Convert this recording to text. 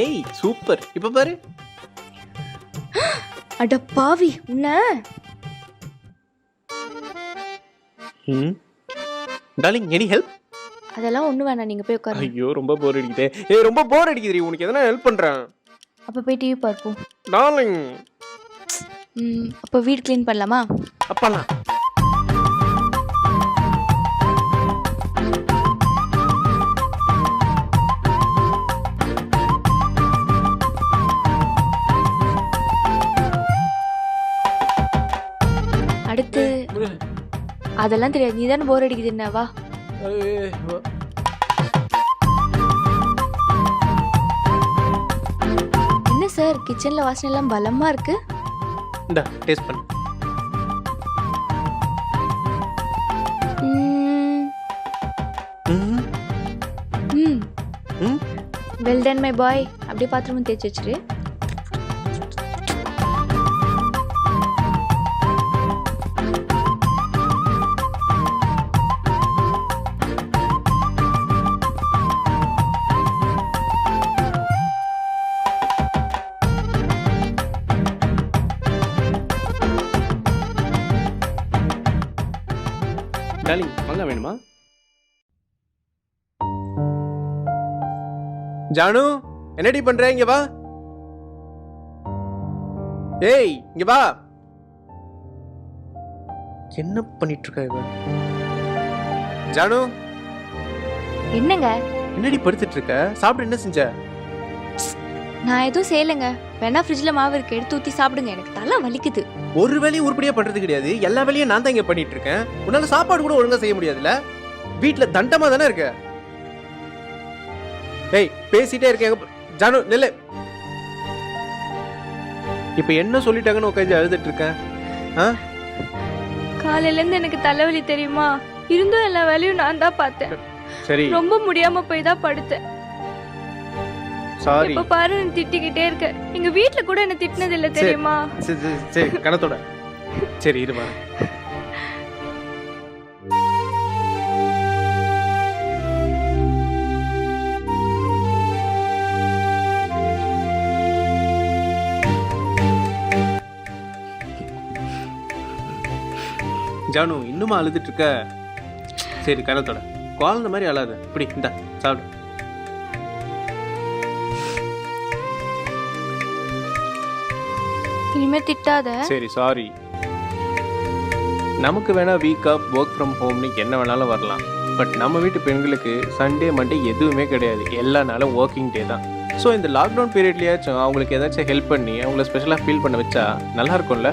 ஏய் சூப்பர். இப்ப பாரு. அட பாவி உன்ன. ம். டார்லிங் எனி ஹெல்ப் அதெல்லாம் ஒண்ணு வேணாம் நீங்க போய் உட்காருங்க. ஐயோ ரொம்ப போர் அடிக்குதே. ஏய் ரொம்ப போர் அடிக்குதுடி உனக்கு எதனா ஹெல்ப் பண்றேன்? அப்ப போய் டிவி பார்ப்போம். டார்லிங் அப்போ வீடு க்ளீன் பண்ணலாமா? அப்பலாம். அடுத்து அதெல்லாம் தெரியாது. நீ தானே போர் அடிக்குது என்ன வா. என்ன சார் கிச்சன்ல வாசனை எல்லாம் பலமா இருக்கு? இந்தா டேஸ்ட் பண்ணு ம், ம் ம் ம் வெல் டன் மை பாய் அப்படியே பாத்திரமும் தேய்ச்சி வச்சிரு டார்லிங் வாங்க வேணுமா? ஜானு என்னடி பண்ற? இங்க வா. ஏய் இங்க வா. என்ன பண்ணிட்டு இருக்க இவ? ஜானு. என்னங்க? என்னடி படுத்துட்டு இருக்க சாப்பிட என்ன செஞ்ச? நான் எதுவும் செய்யலைங்க. வேணா ஃப்ரிட்ஜில் மாவு இருக்கு எடுத்து ஊற்றி சாப்பிடுங்க. எனக்கு தலை வலிக்குது. ஒரு வேலையும் உருப்படியா பண்றது கிடையாது. எல்லா வேலையும் நான் தான் இங்க பண்ணிட்டு இருக்கேன். உன்னால சாப்பாடு கூட ஒழுங்கா செய்ய முடியாதுல்ல? வீட்ல தண்டமா தானே இருக்க? ஏய் பேசிட்டே இருக்கேன். ஜானு நெல்லு. இப்ப என்ன சொல்லிட்டாங்கன்னு உட்காந்து அழுதுட்டு இருக்கேன் ஆ? காலையிலேருந்து எனக்கு தலைவலி தெரியுமா? இருந்தும் எல்லா வேலையும் நான் தான் பார்த்தேன். சரி. ரொம்ப முடியாம போய் தான் படுத்தேன். சாரி இப்ப பாரு திட்டிக்கிட்டே இருக்க. எங்க வீட்ல கூட என்ன திட்டினது இல்ல. தெரியுமா? சரி சரி, சரி கணத்தோட. சரி இருமா ஜானு இன்னுமா அழுதுட்டு இருக்க? சரி கணத்தோட. குழந்த மாதிரி அழாத. இப்படி இந்த சாப்பிடு. இனிமே திட்டாத. சரி சாரி நமக்கு வேணா வீக் ஆஃப் ஒர்க் ஃப்ரம் ஹோம்னு என்ன வேணாலும் வரலாம். பட் நம்ம வீட்டு பெண்களுக்கு சண்டே மண்டே எதுவுமே கிடையாது. எல்லா நாளும் ஒர்க்கிங் டே தான். ஸோ இந்த லாக்டவுன் பீரியட்லேயாச்சும் அவங்களுக்கு ஏதாச்சும் ஹெல்ப் பண்ணி அவங்கள ஸ்பெஷலாக ஃபீல் பண்ண வச்சா நல்லா இருக்கும்ல?